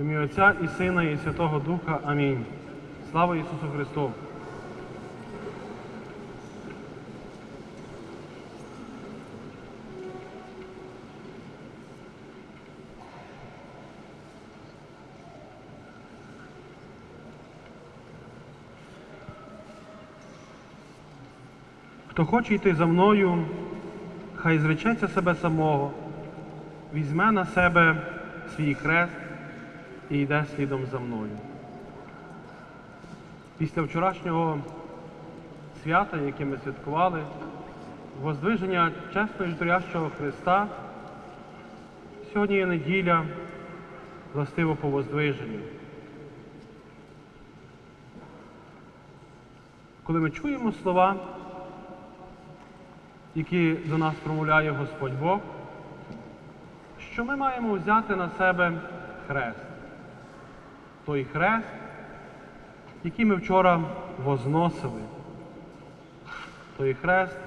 В ім'я Отця і Сина, і Святого Духа. Амінь. Слава Ісусу Христу! Хто хоче йти за мною, хай зречеться себе самого, візьме на себе свій хрест і йде слідом за мною. Після вчорашнього свята, яке ми святкували, воздвиження чесного і ждурящого Христа, сьогодні є неділя, властиво по воздвиженню. Коли ми чуємо слова, які до нас промовляє Господь Бог, що ми маємо взяти на себе хрест. Той хрест, який ми вчора возносили. Той хрест,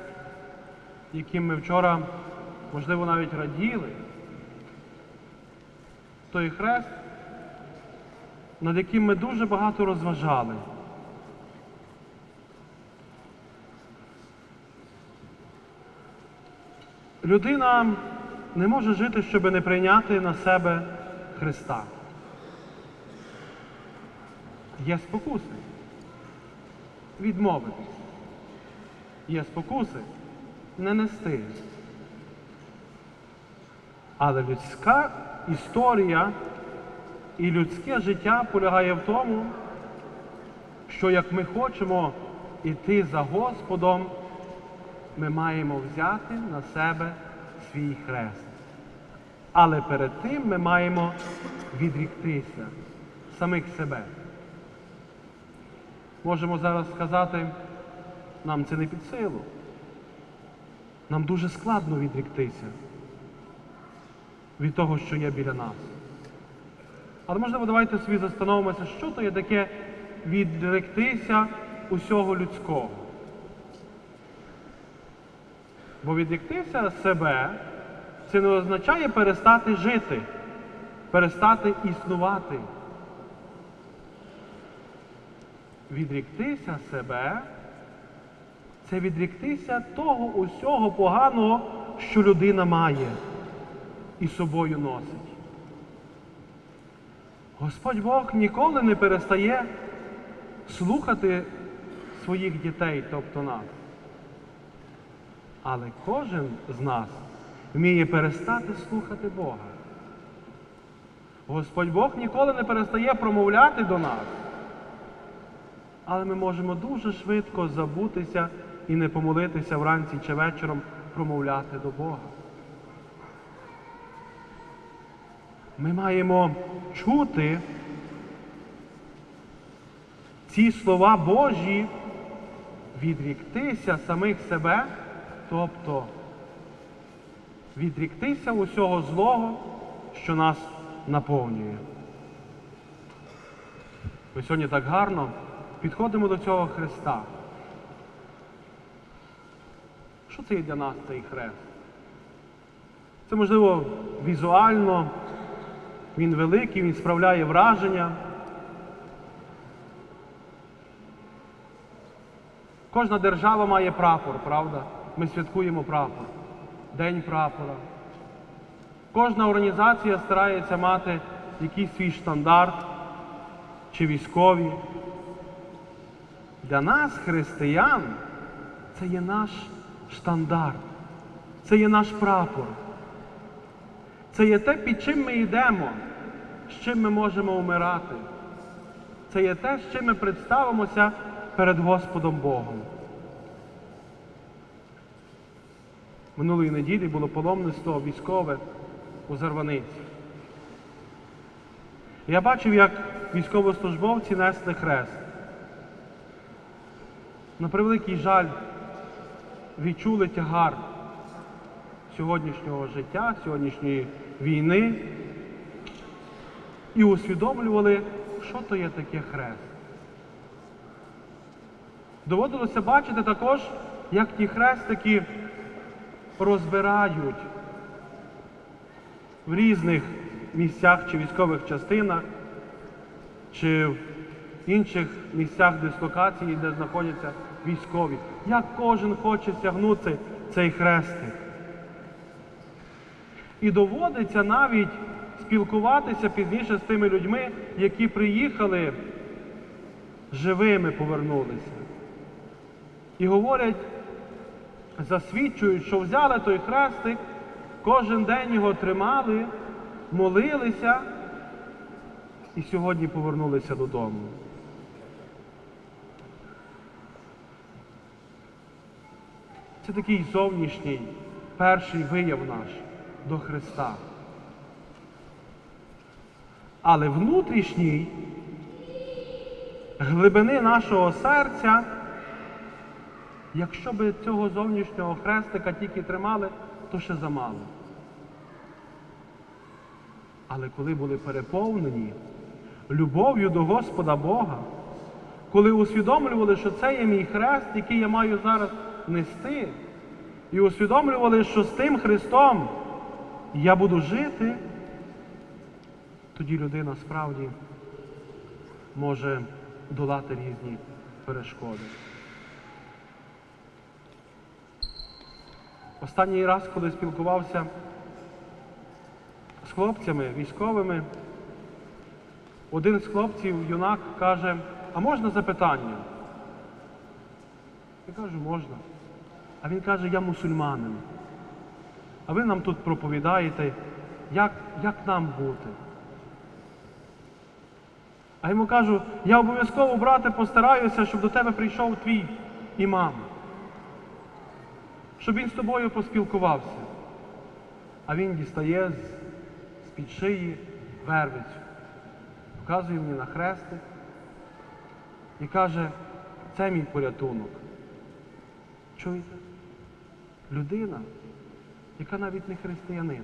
яким ми вчора, можливо, навіть раділи. Той хрест, над яким ми дуже багато розважали. Людина не може жити, щоб не прийняти на себе Христа. Є спокуси відмовитись. Є спокуси не нести. Але людська історія і людське життя полягає в тому, що як ми хочемо йти за Господом, ми маємо взяти на себе свій хрест. Але перед тим ми маємо відріктися самих себе. Можемо зараз сказати, нам це не під силу. Нам дуже складно відріктися від того, що є біля нас. Але можливо, давайте собі застановимося, що то є таке відректися усього людського. Бо відріктися себе це не означає перестати жити, перестати існувати. Відріктися себе це відріктися того усього поганого, що людина має і собою носить. Господь Бог ніколи не перестає слухати своїх дітей, тобто нас. Але кожен з нас вміє перестати слухати Бога. Господь Бог ніколи не перестає промовляти до нас. Але ми можемо дуже швидко забутися і не помолитися вранці чи вечором промовляти до Бога. Ми маємо чути ці слова Божі, відріктися самих себе, тобто відріктися усього злого, що нас наповнює. Ми сьогодні так гарно підходимо до цього Христа. Що це є для нас цей хрест? Це, можливо, візуально, він великий, він справляє враження. Кожна держава має прапор, правда? Ми святкуємо прапор, День прапора. Кожна організація старається мати якийсь свій штандарт чи військові. Для нас, християн, це є наш штандарт, це є наш прапор. Це є те, під чим ми йдемо, з чим ми можемо умирати. Це є те, з чим ми представимося перед Господом Богом. Минулої неділі було паломництво військове у Зарваниці. Я бачив, як військовослужбовці несли хрест. На превеликий жаль, відчули тягар сьогоднішнього життя, сьогоднішньої війни і усвідомлювали, що то є таке хрест. Доводилося бачити також, як ті хрестики розбирають в різних місцях чи військових частинах чи в інших місцях дислокації, де знаходяться військові. Як кожен хоче стягнути цей хрестик. І доводиться навіть спілкуватися пізніше з тими людьми, які приїхали живими повернулися. І говорять, засвідчують, що взяли той хрестик, кожен день його тримали, молилися і сьогодні повернулися додому. Це такий зовнішній перший вияв наш до Христа. Але внутрішній глибини нашого серця, якщо би цього зовнішнього хрестика тільки тримали, то ще замало. Але коли були переповнені любов'ю до Господа Бога, коли усвідомлювали, що це є мій хрест, який я маю зараз нести, і усвідомлювали, що з тим Христом я буду жити, тоді людина справді може долати різні перешкоди. Останній раз, коли спілкувався з хлопцями, військовими, один з хлопців, юнак, каже, а можна запитання? Я кажу, можна. А він каже, я мусульманин. А ви нам тут проповідаєте, як, як нам бути. А йому кажу, я обов'язково, брате, постараюся, щоб до тебе прийшов твій імам. Щоб він з тобою поспілкувався. А він дістає з-під шиї вервицю, показує мені на хрестик і каже, це мій порятунок. Чуєте? Людина, яка навіть не християнин,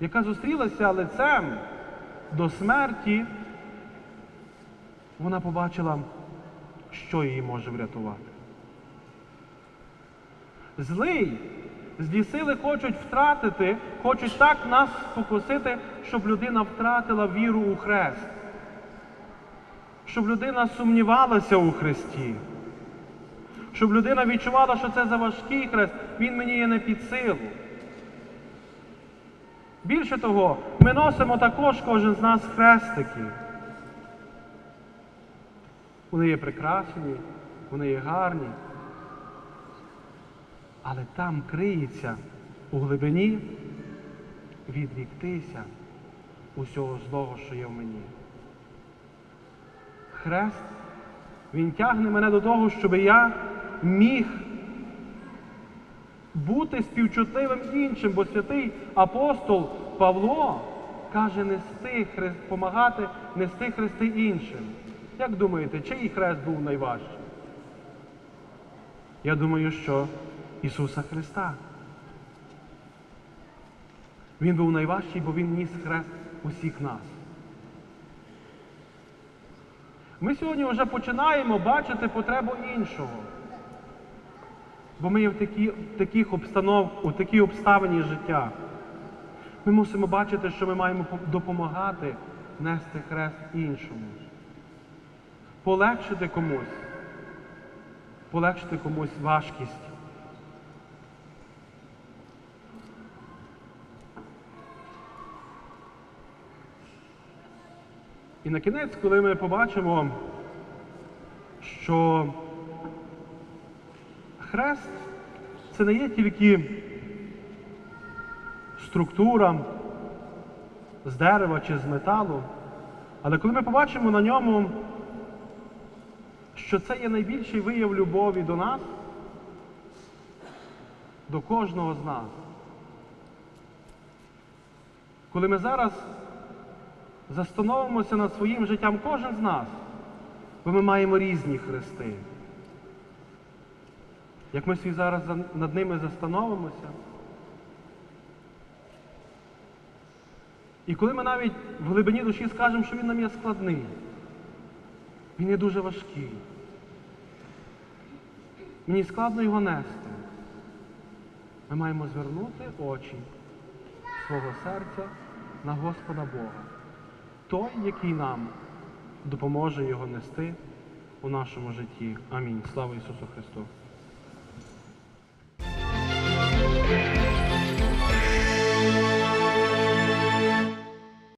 яка зустрілася лицем до смерті, вона побачила, що її може врятувати. Злий, злі сили хочуть втратити, хочуть так нас спокусити, щоб людина втратила віру у хрест, щоб людина сумнівалася у Христі, щоб людина відчувала, що це за важкий хрест, він мені є не під силу. Більше того, ми носимо також кожен з нас хрестики. Вони є прекрасні, вони є гарні. Але там криється у глибині відріктися усього злого, що є в мені. Хрест, він тягне мене до того, щоб я міг бути співчутливим іншим, бо святий апостол Павло каже нести хрест, помагати нести хрести іншим. Як думаєте, чий хрест був найважчий? Я думаю, що Ісуса Христа. Він був найважчий, бо Він ніс хрест усіх нас. Ми сьогодні вже починаємо бачити потребу іншого. Бо ми є в, такі, в таких обстанов, у такій обставині життя. Ми мусимо бачити, що ми маємо допомагати нести хрест іншому. Полегшити комусь, полегшити комусь важкість. І на кінець, коли ми побачимо, що хрест це не є тільки структура з дерева чи з металу, але коли ми побачимо на ньому, що це є найбільший вияв любові до нас, до кожного з нас. Коли ми зараз застановимося над своїм життям кожен з нас, бо ми маємо різні хрести. Як ми свій зараз над ними застановимося. І коли ми навіть в глибині душі скажемо, що він нам є складний, він є дуже важкий. Мені складно його нести. Ми маємо звернути очі свого серця на Господа Бога. Той, який нам допоможе його нести у нашому житті. Амінь. Слава Ісусу Христу!